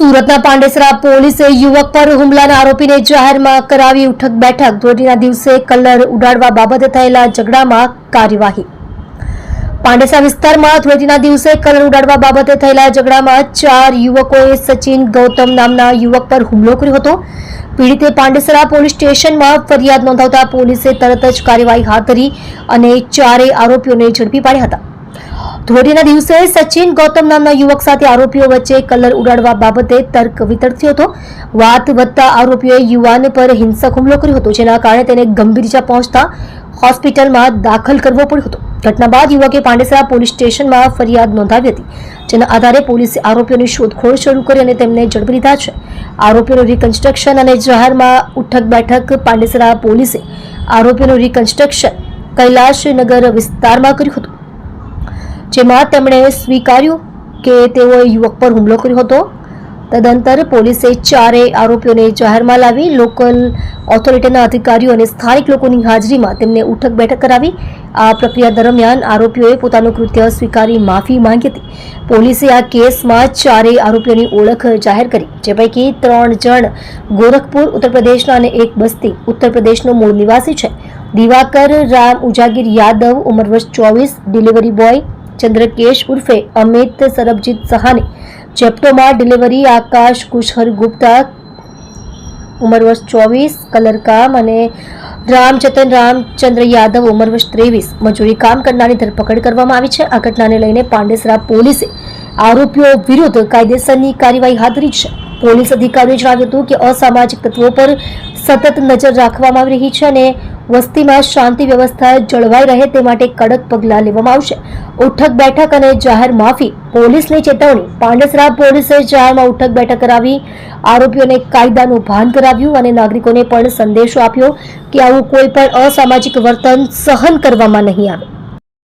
સુરતના પાંડેસરા પોલીસે યુવક પર હુમલાના આરોપીને જાહેરમાં કરાવી ઉઠક બેઠક. ધોરીના દિવસે કલર ઉડાડવા બાબતે થયેલા ઝઘડામાં કાર્યવાહી. પાંડેસરા વિસ્તારમાં ધોળીના દિવસે કલર ઉડાડવા બાબતે થયેલા ઝઘડામાં ચાર યુવકોએ સચિન ગૌતમ નામના યુવક પર હુમલો કર્યો હતો. પીડિતે પાંડેસરા પોલીસ સ્ટેશનમાં ફરિયાદ નોંધાવતા પોલીસે તરત જ કાર્યવાહી હાથ ધરી અને ચારેય આરોપીઓને ઝડપી પાડ્યા હતા. ધોળીના દિવસે સચિન ગૌતમ નામના યુવક સાથે આરોપીઓ વચ્ચે કલર ઉડાડવા બાબતે તર્ક વિતર્ક થયો હતો. વાત વધતા આરોપીઓએ યુવાન પર હિંસક હુમલો કર્યો હતો, જેના કારણે તેને ગંભીર ઇજા પહોંચતા હોસ્પિટલમાં દાખલ કરવો પડ્યો હતો. ઘટના બાદ યુવકે પાંડેસરા પોલીસ સ્ટેશનમાં ફરિયાદ નોંધાવી હતી, જેના આધારે પોલીસે આરોપીઓની શોધખોળ શરૂ કરી અને તેમને ઝડપી લીધા છે. આરોપીઓનું રિકન્સ્ટ્રક્શન અને જાહેરમાં ઉઠક બેઠક પાંડેસરા પોલીસે આરોપીઓનું રિકન્સ્ટ્રક્શન કૈલાશનગર વિસ્તારમાં કર્યું હતું. જેમાં તેમણે સ્વીકાર્યું કે તેઓએ યુવક પર હુમલો કર્યો હતો. તદંતર પોલીસે ચારેય આરોપીઓને જાહેરમાં લાવી લોકલ ઓથોરિટીના અધિકારીઓ અને સ્થાનિક લોકોની હાજરીમાં તેમને ઉઠક બેઠક કરાવી. આ પ્રક્રિયા દરમિયાન આરોપીઓએ પોતાનું કૃત્ય સ્વીકારી માફી માંગી હતી. પોલીસે આ કેસમાં ચારેય આરોપીઓની ઓળખ જાહેર કરી, જે પૈકી ત્રણ જણ ગોરખપુર, ઉત્તર પ્રદેશના અને એક બસ્તી, ઉત્તર પ્રદેશનો મૂળ નિવાસી છે. દિવાકર રામ ઉજાગીર યાદવ, ઉંમર વર્ષ ચોવીસ, ડિલિવરી બોય ચંદ્રકેશ ઉર્ફે અમિત સરબજીત સહાની. જેપ્ટોમાં ડિલિવરી આકાશ કુશહર ગુપ્તા, ઉંમર વર્ષ ચોવીસ કલરકામ અને રામચતન રામચંદ્ર યાદવ, ઉંમર વર્ષ ત્રેવીસ. મજૂરી કામ કરનારની ધરપકડ કરવામાં આવી છે. આ ઘટનાને લઈને પાંડેસરા પોલીસે આરોપીઓ વિરુદ્ધ કાયદેસરની કાર્યવાહી હાથ ધરી છે. પોલીસ અધિકારીઓએ જણાવ્યું હતું કે અસામાજિક તત્વો પર સતત નજર રાખવામાં આવી રહી છે અને વસ્તીમાં શાંતિ વ્યવસ્થા જળવાઈ રહે તે માટે કડક પગલાં લેવામાં આવશે. ઉઠક બેઠક અને જાહેર માફી. પોલીસની ચેતવણી. પાંડેસરા પોલીસે જાહેરમાં ઉઠક બેઠક કરાવી, આરોપીઓને કાયદાનું ભાન કરાવ્યું અને નાગરિકોને પણ સંદેશો આપ્યો કે આવું કોઈ પણ અસામાજિક વર્તન સહન કરવામાં નહીં આવે.